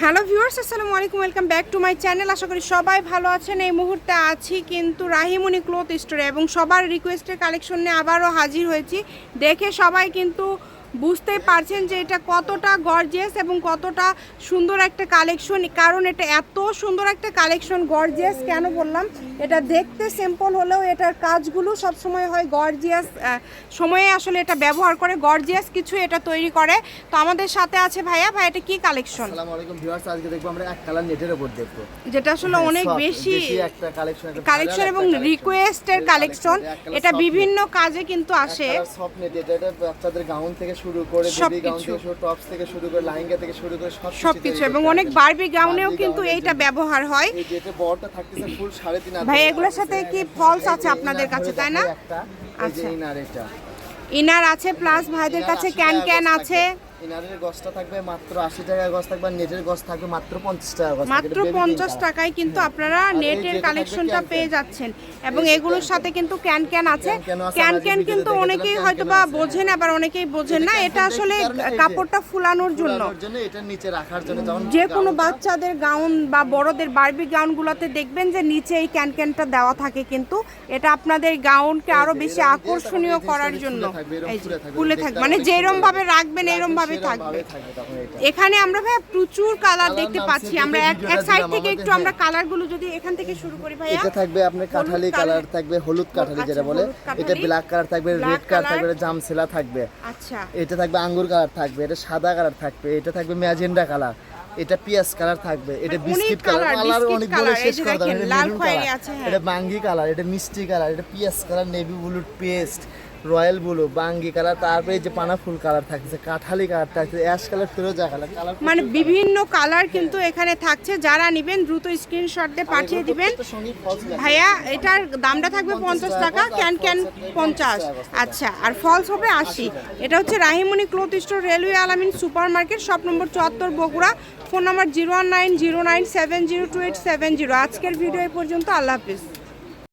Hello viewers, আসসালামু আলাইকুম, welcome back to my channel. আশা করি সবাই ভালো আছেন। এই মুহূর্তে আছি কিন্তু রাহিমুনি ক্লোথ স্টোরে এবং সবার রিকোয়েস্টের কালেকশন নিয়ে আবারও হাজির হয়েছি। দেখে সবাই কিন্তু বুঝতেই পারছেন যে এটা কতটা গর্জিয়াস এবং কতটা সুন্দর একটা কালেকশন কারণ এটা এত সুন্দর একটা কালেকশন গর্জিয়াস কেন বললাম? এটা দেখতে সিম্পল হলেও এটার কাজগুলো সবসময় হয় গর্জিয়াস সময়ে আসলে এটা ব্যবহার করে গর্জিয়াস কিছু এটা তৈরি করে। তো আমাদের সাথে আছে ভাইয়া। ভাই এটা কি কালেকশন আসসালামু আলাইকুম ভিউয়ার্স আজকে দেখব আমরা এক কালার নেটের উপর দেখব। যেটা আসলে হ্যাঁ, অনেক বেশি একটা কালেকশন কালেকশন এবং রিকোয়েস্টের কালেকশন এটা বিভিন্ন কাজে কিন্তু আসে। সফট নেট এটা এটা বাচ্চাদের গাউন থেকে শুরু করে বেবি। গাউন থেকে শুরু টপস থেকে শুরু করে লাইঙ্গা থেকে শুরু করে সব কিছু এবং অনেক বারবি গাউনেও কিন্তু এইটা ব্যবহার হয় এই যেটা বড়টা থাকতেছে ফুল সাড়ে তিন হাত ভাই এগুলোর সাথে কি ফলস আছে আপনাদের কাছে তাই না আচ্ছা। ইনার এটা ইনার আছে প্লাস ভাইদের কাছে ক্যান ক্যান আছে। ইনারের গজটা থাকবে মাত্র আশি টাকা গজ থাকবে নেটের গজ থাকবে মাত্র পঞ্চাশ টাকা থাকবে। মাত্র পঞ্চাশ। টাকায় কিন্তু আপনারা নেটের কালেকশনটা পেয়ে। যাচ্ছেন। এবং এগুলোর সাথে কিন্তু ক্যান ক্যান আছে। ক্যান ক্যান কিন্তু অনেকেই হয়তো বা বোঝেন আবার অনেকেই বোঝেন না এটা আসলে কাপড়টা ফুলানোর জন্য। এটা নিচে রাখার জন্য যে কোনো বাচ্চাদের গাউন বা বড়দের বারবি গাউনগুলোতে দেখবেন যে নিচে এই ক্যান ক্যানটা দেওয়া থাকে কিন্তু এটা আপনাদের গাউনকে আরও বেশি আকর্ষণীয় করার জন্য। ফুলে থাকবে, মানে যেরম ভাবে রাখবেন এরম ভাবে ভাবে থাকবে। এটা। এখানে আমরা ভাই প্রচুর কালার কালার দেখতে পাচ্ছি। আমরা এক এক সাইড থেকে একটু আমরা কালারগুলো যদি এখান থেকে শুরু করি ভাইয়া এটা থাকবে আপনার কাঠালি কালার কালার- থাকবে হলুদ কাঠালি যেটা বলে। এটা ব্ল্যাক কালার থাকবে রেড কালার থাকবে জামসেলা থাকবে। আচ্ছা। এটা থাকবে আঙ্গুর কালার থাকবে এটা সাদা কালার থাকবে এটা থাকবে ম্যাজেন্ডা কালার এটা পিয়াজ কালার থাকবে এটা মানে বিস্কিট কালার কালার অনেক বলে শেষ করে দেখেন, এটা লাল মেরুন কালার আছে, হ্যাঁ। এটা বাঙ্গি কালার এটা মিষ্টি কালার এটা পিয়াজ colour navy blue paste royal blue বাঙ্গি কালার তারপরে যে পানা ফুল কালার থাকছে কাঠালি কালার থাকছে অ্যাশ কালার ফিরোজা কালার কালার মানে বিভিন্ন কালার কিন্তু এখানে থাকছে যারা নেবেন দ্রুত স্ক্রিনশট দিয়ে পাঠিয়ে দিবেন। ভাইয়া এটার দামটা থাকবে পঞ্চাশ টাকা ক্যান ক্যান পঞ্চাশ। আচ্ছা আর ফলস হবে আশি। এটা হচ্ছে Rahimoni cloth store railway Alamin super market shop number চুয়াত্তর Bogura. Phone number zero one nine zero nine seven zero two eight seven zero আজকের ভিডিও এই পর্যন্ত আল্লাহ হাফিজ।